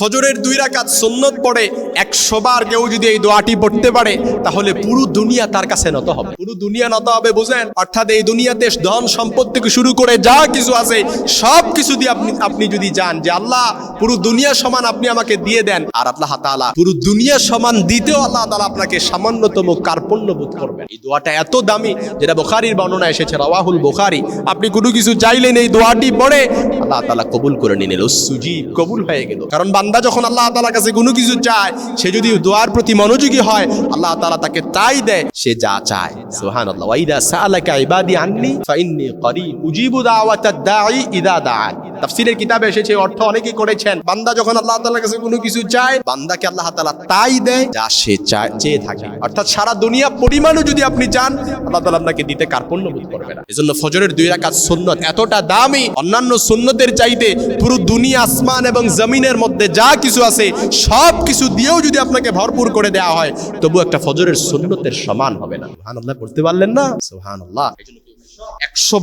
ফজরের দুই রাকাত সুন্নত পড়ে, একশো বার কেউ যদি এই দোয়াটি পড়তে পারে, তাহলে পুরো দুনিয়া তার কাছে নত হবে। পুরো দুনিয়া নত হবে বুঝেন অর্থাৎ এই দুনিয়াতে ধন সম্পদ থেকে শুরু করে যা কিছু আছে, সব কিছু দিয়ে আপনি আপনি যদি যান যে, আল্লাহ, পুরো দুনিয়া সমান আপনি আমাকে দিয়ে দেন। আর আল্লাহ তাআলা পুরো দুনিয়া সমান দিতেও আল্লাহ তাআলা আপনাকে সামান্যতম কার্পণ্য বোধ করবেন। এই দোয়াটা এত দামি, যেটা বোখারির বর্ণনা এসেছে, রাওয়াহুল বোখারি। আপনি কোনো কিছু চাইলেন এই দোয়াটি পড়ে, আল্লাহ তালা কবুল করে নিলেন। সুজি কবুল হয়ে গেল। কারণ বান্দা যখন আল্লাহ তালার কাছে কোনো কিছু চায়, সে যদি দোয়ার প্রতি মনোযোগী হয়, আল্লাহ তালা তাকে তাই দেয়, সে যা চায়। সুবহানাল্লাহ। ইদা সালাকা ইবাদি আননি, ফাইন্নি করি উজিবু দাওয়াতাদ দা ইদা দাআন তাফসীরের কিতাবে এসেছে অর্থ অনেকেই করেছেন। বান্দা যখন আল্লাহ তাআলার কাছে কোনো কিছু চায়, বান্দাকে আল্লাহ তাআলা তাই দেয় যা সে চায়, চেয়ে থাকে। অর্থাৎ সারা দুনিয়া পরিমাণও যদি আপনি চান, আল্লাহ তাআলা আপনাকে দিতে কার্পণ্য বোধ করবে না। এজন্য ফজরের দুই রাকাত সুন্নত এতটা দামি, অন্যান্য সুন্নতের চাইতে পুরো দুনিয়া আসমান এবং জমিনের মধ্যে যা কিছু আছে, সব কিছু দিয়েও যদি আপনাকে ভরপুর করে দেওয়া হয় তবু একটা ফজরের সুন্নতের সমান হবে না। সুবহানাল্লাহ, পড়তে পারলেন না? সুবহানাল্লাহ। একশো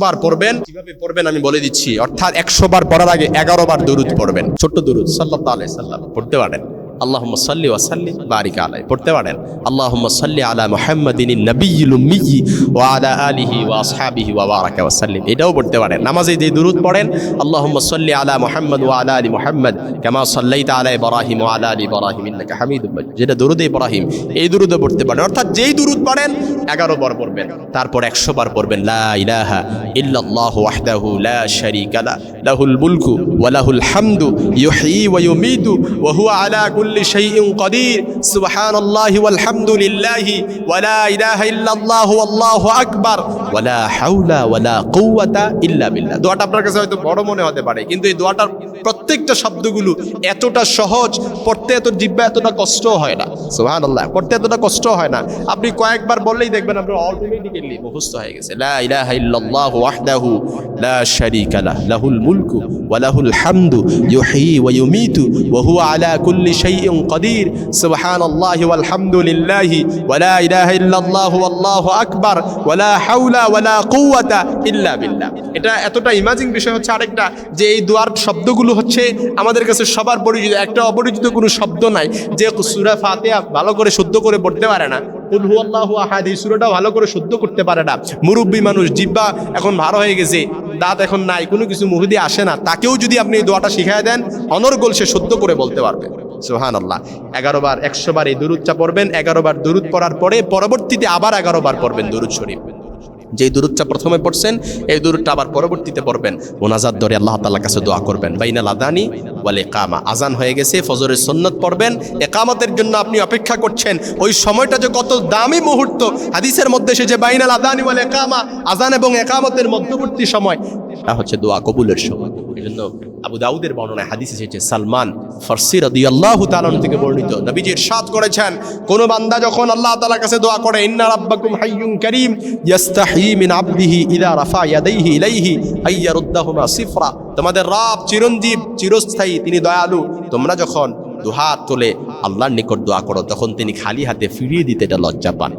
বার পড়বেন। কীভাবে পড়বেন আমি বলে দিচ্ছি। অর্থাৎ একশো বার পড়ার আগে এগারো বার দরুদ পড়বেন। ছোট্ট দরুদ সাল্লাহ আলাই সাল্লাম, পড়তে পারেন। আল্লাহুম্মা সাল্লি ওয়া সাল্লিম, বারিক আলাই পড়তে পারেন। আল্লাহুম্মা সাল্লি আলা মুহাম্মাদিন নবিয়্যিল উম্মিয়্যি ওয়া আলা আলিহি ওয়া আসহাবিহি ওয়া বারাকা ওয়া এটাও পড়তে পারেন। নামাজে যে দরুদ পড়েন, আল্লাহুম্মা সাল্লি আলা মুহাম্মাদ ওয়া আলা আলি মুহাম্মাদ, কামা সাল্লাইতা আলা ইব্রাহিম ওয়া আলা আলি ইব্রাহিম, ইন্নাকা যেটা দরুদ ইব্রাহিম, এই দরুদও পড়তে পারেন। অর্থাৎ যেই দরুদ পড়েন, এগারো বার পড়বেন, তারপর একশো বার পড়বেন, লা ইলাহা ইল্লাল্লাহু ওয়াহদাহু লা শারীকা লাহুল মুলকু ওয়া লাহুল হামদু, ইউহয়ী ওয়া ইউমীতু আলা কুল্লি শাইইন কাদির সুবহানাল্লাহি ওয়াল হামদুলিল্লাহি ইলাহা ইল্লাল্লাহু আল্লাহু আকবার। ওয়া হাওলা ওয়া কুওয়াতা ইল্লা বিল্লাহ। দোয়াটা আপনার কাছে হয়তো বড় মনে হতে পারে, কিন্তু এই দোয়াটার প্রত্যেকটা শব্দগুলো এতটা সহজ, পড়তে এত জিব্বা এতটা কষ্ট হয় না। সুবহানাল্লাহ, পড়তে এতটা কষ্ট হয় না। আপনি কয়েকবার বললেই দেখবেন আপনার অটোমেটিক্যালি মুখস্থ হয়ে গেছে। লা ইলাহা ইল্লাল্লাহু ওয়াহদাহু লা শারীকা লাহ লাহুল মুলকু ওয়া লাহুল হামদু ইউহয়ী ওয়া ইউমীতু ওয়া হুয়া আলা কুল্লি শাইইন কাদির সুবহানাল্লাহি ওয়াল হামদুলিল্লাহি ওয়া লা ইলাহা ইল্লাল্লাহু আল্লাহু আকবার ওয়া লা হাওলা ওয়া লা কুওয়াতা ইল্লা বিল্লাহ। এটা এতটা ইমাজিং বিষয় হচ্ছে আরেকটা, যে এই দোয়ার শব্দগুলো হচ্ছে আমাদের কাছে সবার পরিচিত, একটা অপরিচিত কোনো শব্দ নাই, যে সূরা ফাতিহা ভালো করে শুদ্ধ করে পড়তে পারে না। এই সুরাটা ভালো করে শুদ্ধ করতে পারে না। মুরব্বী মানুষ, জিব্বা এখন ভালো হয়ে গেছে, দাঁত এখন নাই, কোনো কিছু মুখ আসে না, তাকেও যদি আপনি এই দোয়াটা শিখাই দেন, অনর্গল সে শুদ্ধ করে বলতে পারবে। সোহান আল্লাহ এগারো বার এই দুরুদটা পড়বেন, এগারো বার পড়ার পরে পরবর্তীতে আবার এগারো বার পড়বেন দুরুদ শরীফ। যেই দূরতটা প্রথমে পড়ছেন, এই দূরটা আবার পরবর্তীতে পড়বেন। মোনাজাত ধরে আল্লাহ তাল্লাহ কাছে দোয়া করবেন। বাইনাল আদানি ওয়াল একামা আজান হয়ে গেছে, ফজরের সন্ন্যত পড়বেন। একামতের জন্য আপনি অপেক্ষা করছেন। ওই সময়টা যে কত দামি মুহূর্ত। হাদিসের মধ্যে সে যে বাইনাল আদানি ওয়াল একামা আজান এবং একামতের মধ্যবর্তী সময়, তা হচ্ছে দোয়া কবুলের সময়। জন্য আবু দাউদের বর্ণনায় হাদিস এসেছে, সালমান ফার্সি আল্লাহ তাআলা থেকে বর্ণিত। নবীজি ইরশাদ করেছেন, কোন বান্দা যখন আল্লাহ তাআলার কাছে দোয়া করে, ইন্না রাব্বাকুম হাইয়ুন কারীম, ইয়াস্তাহি মিন আবদিহি ইদা রাফা ইয়াদাইহি ইলাইহি আইয়ারুদ্দাহুমা সিফরা। তোমাদের রব চিরঞ্জীব, চিরস্থায়ী, তিনি দয়ালু। তোমরা যখন দুহাত তোলে, আল্লাহর নিকট দোয়া করো, তখন তিনি খালি হাতে ফিরিয়ে দিতে এটা লজ্জা পান।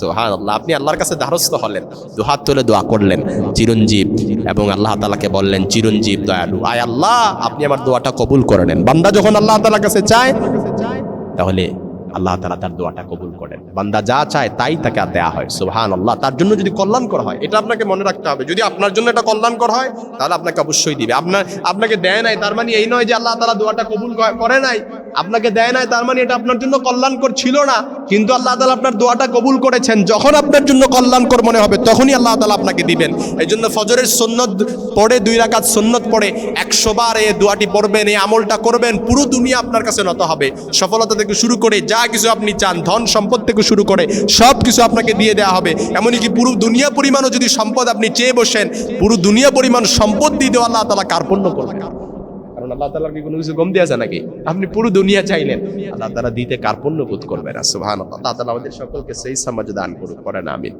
সোহান আল্লাহ আপনি আল্লাহর কাছে দ্বারস্থ হলেন, দুহাত তুলে দোয়া করলেন, চিরঞ্জীব এবং আল্লাহ তালাকে বললেন, চিরঞ্জীব দয়ালু। আয় আল্লাহ, আপনি আমার দোয়াটা কবুল করে নেন। বান্দা যখন আল্লাহ তালার কাছে চায়, তাহলে আল্লাহ তালা তার দোয়াটা কবুল করেন বান্দা যা চায়, তাই তাকে দেয়া হয়। সুবহান আল্লাহ তার জন্য যদি কল্যাণকর হয়, এটা আপনাকে মনে রাখতে হবে। যদি আপনার জন্য এটা কল্যাণকর হয়, তাহলে আপনাকে অবশ্যই দিবে। আপনার, আপনাকে দেয় নাই, তার মানে এই নয় যে আল্লাহ তালা দোয়াটা কবুল করে নাই। আপনাকে দেয় নাই, তার মানে এটা আপনার জন্য কল্যাণকর ছিল না। কিন্তু আল্লাহ তালা আপনার দোয়াটা কবুল করেছেন। যখন আপনার জন্য কল্যাণকর মনে হবে, তখনই আল্লাহ তালা আপনাকে দিবেন। এই জন্য ফজরের সন্ন্যত পড়ে, দুই রাকাত সন্ন্যত পড়ে, একশো বার এই দোয়াটি পড়বেন, এই আমলটা করবেন, পুরো দুনিয়া আপনার কাছে নত হবে। সফলতা থেকে শুরু করে যা কিছু আপনি চান, ধন সম্পদ থেকে শুরু করে সব কিছু আপনাকে দিয়ে দেওয়া হবে। এমনকি পুরো দুনিয়া পরিমাণও যদি সম্পদ আপনি চেয়ে বসেন, পুরো দুনিয়া পরিমাণ সম্পদ দিয়ে দেওয়া আল্লাহ তালা কার্পণ্য করবে কারণ আল্লাহ তালার কি কোনো কিছু কম দিয়ে আছে নাকি? আপনি পুরো দুনিয়া চাইলেন। আল্লাহ তালা দিতে কার্পণ্য বোধ করবেন সুহান আল্লাহ তালা আমাদের সকলকে সেই সমাজ দান করুক, করেন, আমিন।